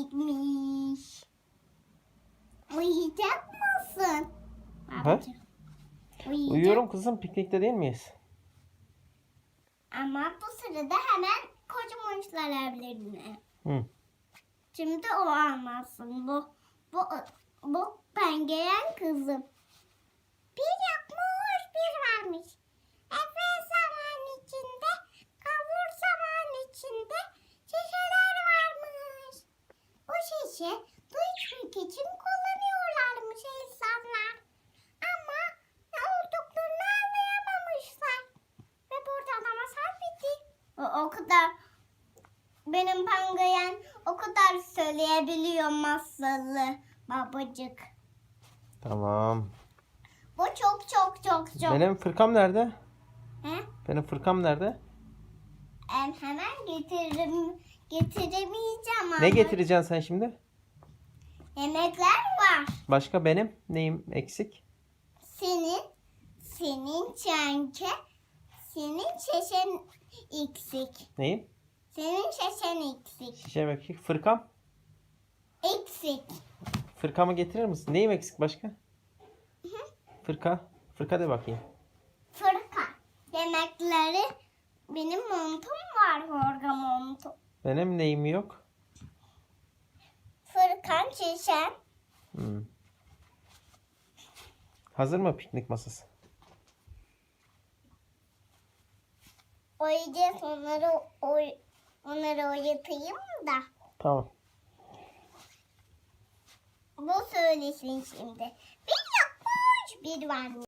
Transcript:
piknikmiş. Uyuyacak mısın? Babacığım. Uyuyacak. Uyuyorum kızım. Piknikte değil miyiz? Ama bu sırada hemen kocaman evlerine. Hı. Şimdi o anlatsın. Bu, bu, bu pengeyen kızım. Bu şişe su içmek için kullanıyorlarmış insanlar. Ama ne olduklarını anlayamamışlar. Ve buradan da masal bitti. O, o kadar benim penguyen o kadar söyleyebiliyor masalı babacık. Tamam. Bu çok çok çok çok. Benim fırkam nerede? He? Benim fırkam nerede? Em, hemen getiririm getiremeyeceğim ama. Ne getireceksin sen şimdi? Yemekler var. Başka benim neyim eksik? Senin senin çenke senin şişen eksik. Neyim? Senin şişen eksik. Şişem eksik. Fırkam. Eksik. Fırkamı getirir misin? Neyim eksik başka? Fırka. Fırka de bakayım. Fırka. Yemekleri benim montum var orga montum. Benim neyim yok? Şişen. Hmm. Hazır mı piknik masası? Oyacağız onları oy, onları oynatayım da. Tamam. Bu söylesin şimdi. Bir yapmış bir varmış.